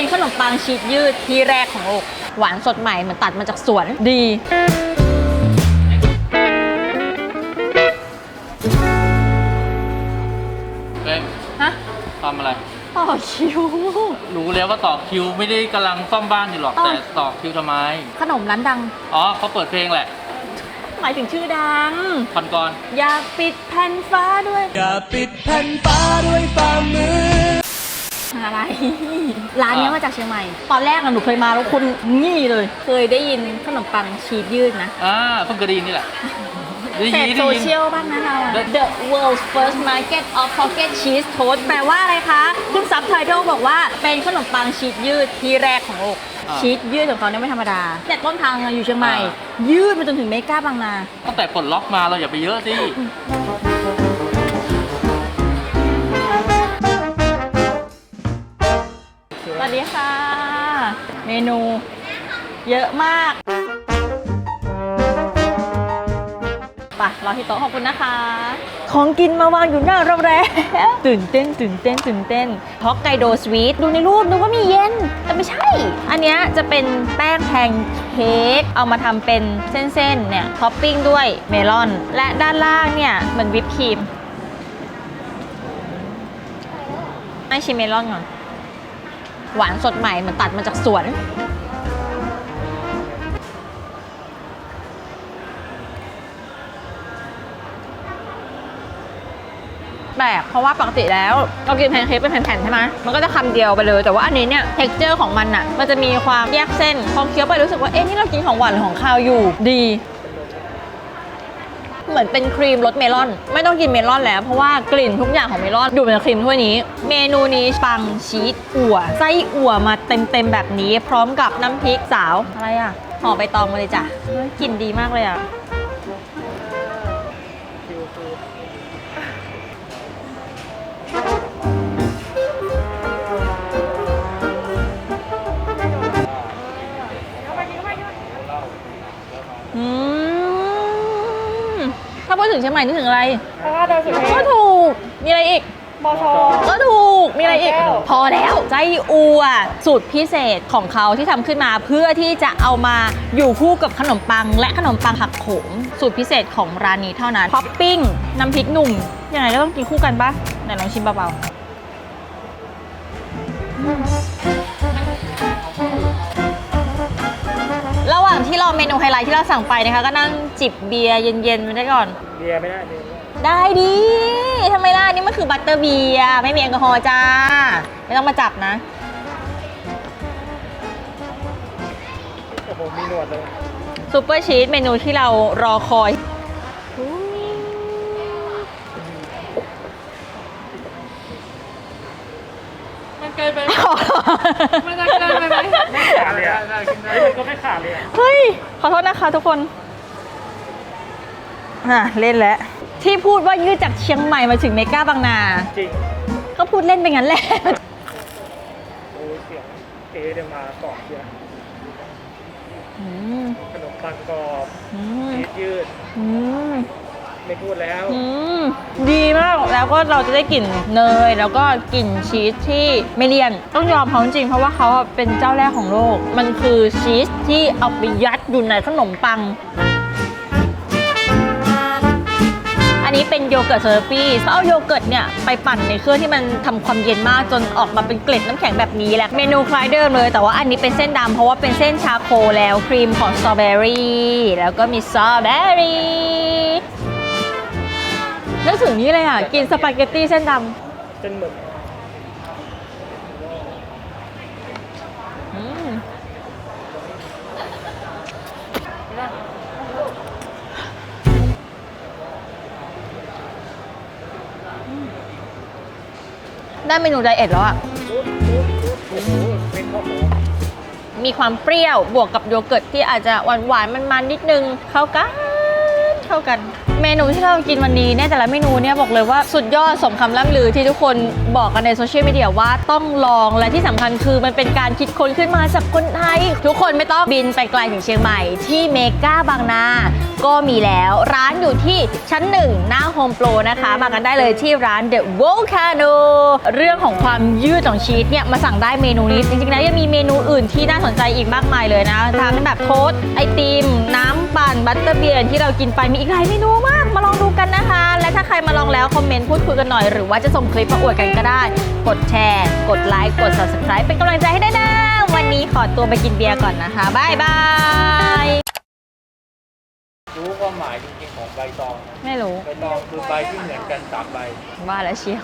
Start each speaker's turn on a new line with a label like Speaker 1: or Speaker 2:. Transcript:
Speaker 1: เป็นขนมปังชีสยืดที่แรกของโลก หวานสดใหม่เหมือนตัดมาจากสวนดี
Speaker 2: เฮ้ย
Speaker 1: ฮะ
Speaker 2: ทำอะไร
Speaker 1: ต่อคิว
Speaker 2: รู้แล้วว่าต่อคิวไม่ได้กำลังซ่อมบ้านอยู่หรอก
Speaker 1: อ้าว
Speaker 2: แต่ต่อคิวทำไม
Speaker 1: ขนมร้านดัง
Speaker 2: อ๋อเขาเปิดเพลงแหละ
Speaker 1: หมายถึงชื่อดัง
Speaker 2: พันกร
Speaker 1: อย่าปิดแผ่นฟ้าด้วย
Speaker 3: อย่าปิดแผ่นฟ้าด้วยฝ่ามือ
Speaker 1: อะไร ร้านเนี้ยมาจากเชียงใหม่ ตอนแรกอะหนูเคยมาแล้วคนนี่เลย เคยได้ยินขนมปังชีสยืดนะ
Speaker 2: อ่าเพิ่งเคยได้ยินนี่แหละได้
Speaker 1: เส
Speaker 2: ยิน
Speaker 1: พ
Speaker 2: ได้
Speaker 1: โซ
Speaker 2: ยิน
Speaker 1: เชียลบ้างนะเราอะ
Speaker 2: ได้
Speaker 1: The world's first market of pocket cheese toast แปลว่าอะไรคะขึ้นซับไตเติลบอกว่าเป็นขนมปังชีสยืดที่แรกของโลกชีสยืดของเขาเนี่ยไม่ธรรมดา แต่ต้นทางอะอยู่เชียงใหม่ยืดมาจนถึงเมกาบางนา
Speaker 2: ตั้งแต่ปลดล็อกมาเราอย่าไปเยอะสิ
Speaker 1: วัสดีค่ะ เมนูเยอะมากไปรอที่โต๊ะขอบคุณนะคะ ของกินมาวางอยู่หน้าเราแล้วตื่นเต้นตื่นเต้นตื่นเต้นฮอกไกโดสวีทดูในรูปนึกว่ามีเย็น แต่ไม่ใช่ อันเนี้ยจะเป็นแป้งแพนเค้กเอามาทำเป็นเส้นๆเนี่ยท็อปปิ้งด้วยเมลอน และด้านล่างเนี่ยเหมือนวิปครีมให้ชิมเมลอนก่อน หวานสดใหม่เหมือนตัดมาจากสวน แปลกเพราะว่าปกติแล้วเรากินแพนเค้กเป็นแผ่นๆใช่ไหมมันก็จะคำเดียวไปเลย แต่ว่าอันนี้เนี่ยเท็กเจอร์ของมันอะมันจะมีความแยกเส้นพอเคี้ยวไปรู้สึกว่าเอ๊ะนี่เรากินของหวานหรือของคาวอยู่ดี มือนเป็นครีมรสเมลอน ไม่ต้องกินเมลอนแล้ว เพราะว่ากลิ่นทุกอย่างของเมลอนอยู่ในครีมถ้วยนี้ เมนูนี้ปังชีสอั่วไส้อั่วมาเต็มๆแบบนี้ พร้อมกับน้ำพริกสาวอะไรอะห่อใบตองมาเลยจ้ะกลิ่นดีมากเลยอะ งเชียงใหม่นึกถึงอะไร
Speaker 4: พระธาตุดอยสุเท
Speaker 1: ก็
Speaker 4: พ
Speaker 1: ถูก มีอะไรอีก
Speaker 4: บช
Speaker 1: ก็ถูก มีอะไรอีก
Speaker 4: แก้ว
Speaker 1: พอแล้วไส้อัวสูตรพิเศษของเขาที่ทำขึ้นมาเพื่อที่จะเอามาอยู่คู่กับขนมปัง และขนมปังผักโขม สูตรพิเศษของร้านนี้เท่านั้นท็อปปิ้ง น้ำพริกหนุ่ม ยังไงก็ต้องกินคู่กันปะไหนลองชิมเบาๆ นูไฮไลท์ที่เราสั่งไปนะคะ ก็นั่งจิบเบียร์เย็นๆไปได้ก่อน
Speaker 4: เบียร์ไม่ได้เบียร์ไม่ได้
Speaker 1: ได้ดีทำไมล่ะนี่มันคือบัตเตอร์เบียร์ไม่มีแอลกอฮอล์จ้า ไม่ต้องมาจับนะ
Speaker 4: โอ้โหมีหนวดเลย
Speaker 1: ซูเปอร์ชีสเมนูที่เรารอคอย
Speaker 4: มันเกินไปมันจะ อะเฮ้ยมันก็ไม่ขาดเลยอะ
Speaker 1: เฮ้ย ขอโทษนะคะทุกคนอะเล่นแล้ว ที่พูดว่ายืดจากเชียงใหม่มาถึงเมกาบางนา
Speaker 4: จริง
Speaker 1: ก็พูดเล่นไปงั้นแหละ
Speaker 4: โอ้ยเสียงเอเดี๋ยวมาเกาะเชียร์
Speaker 1: อืม
Speaker 4: ขนมปังกรอบ
Speaker 1: อืม
Speaker 4: ชีสยืด
Speaker 1: อืม
Speaker 4: ไม่พูดแล้ว
Speaker 1: อืมดีมากแล้วก็เราจะได้กลิ่นเนย แล้วก็กลิ่นชีสที่ไม่เลี่ยน ต้องยอมเขาจริงๆเพราะว่าเขาเป็นเจ้าแรกของโลก มันคือชีสที่เอาไปยัดอยู่ในขนมปัง อันนี้เป็นโยเกิร์ตเซอร์ปี้เขาเอาโยเกิร์ตเนี่ยไปปั่นในเครื่องที่มันทำความเย็นมากจนออกมาเป็นเกล็ดน้ำแข็งแบบนี้แหละ เมนูคล้ายเดิมเลย แต่ว่าอันนี้เป็นเส้นดำเพราะว่าเป็นเส้นชาโคแล้วครีมของสตรอเบอรี่แล้วก็มีสตรอเบอรี่ นึกถึงนี่เลยอะ กินสปาเกตตี้เส้นด
Speaker 4: จนหมึกำ
Speaker 1: อืมได้เมนูไดเอทแล้วอะ
Speaker 4: โอ้โหเป็นข้าวหมู
Speaker 1: มีความเปรี้ยวบวกกับโยเกิร์ตที่อาจจะหวานหวานๆมันๆนิดนึง เข้ากัน เข้ากัน
Speaker 4: เม
Speaker 1: นูที่เรากินวันนี้เนี่ยแต่ละเมนูเนี่ยบอกเลยว่าสุดยอดสมคำล่ำลือที่ทุกคนบอกกันในโซเชียลมีเดียว่าต้องลองและที่สำคัญคือมันเป็นการคิดค้นขึ้นมาจากคนไทย ทุกคนไม่ต้องบินไปไกลถึงเชียงใหม่ ที่เมกาบางนาก็มีแล้วร้านอยู่ที่ชั้นหนึ่งหน้าโฮมโปรนะคะ มากันได้เลยที่ร้าน The Volcano เรื่องของความยืดของชีสเนี่ยมาสั่งได้เมนูนี้จริงๆแล้วยังมีเมนูอื่นที่น่าสนใจอีกมากมายเลยนะทั้งแบบโทสไอติม น้ำปั่นบัตเตอร์เบียร์ที่เรากินไปมีอีกหลายเมนูมากมาลองดูกันนะคะ และถ้าใครมาลองแล้วคอมเมนต์พูดคุยกันหน่อยหรือว่าจะส่งคลิปมาอวดกันก็ได้ กดแชร์ กดไลค์กด subscribe เป็นกำลังใจให้ได้นะวันนี้ขอตัวไปกินเบียร์ก่อนนะคะบายบาย
Speaker 2: รู้ความหมายจริงๆของใบตองนะ
Speaker 1: ไม่รู้
Speaker 2: ใบตองคือใบที่เหมือนกันสามใบ
Speaker 1: ว่าแล้วเชียว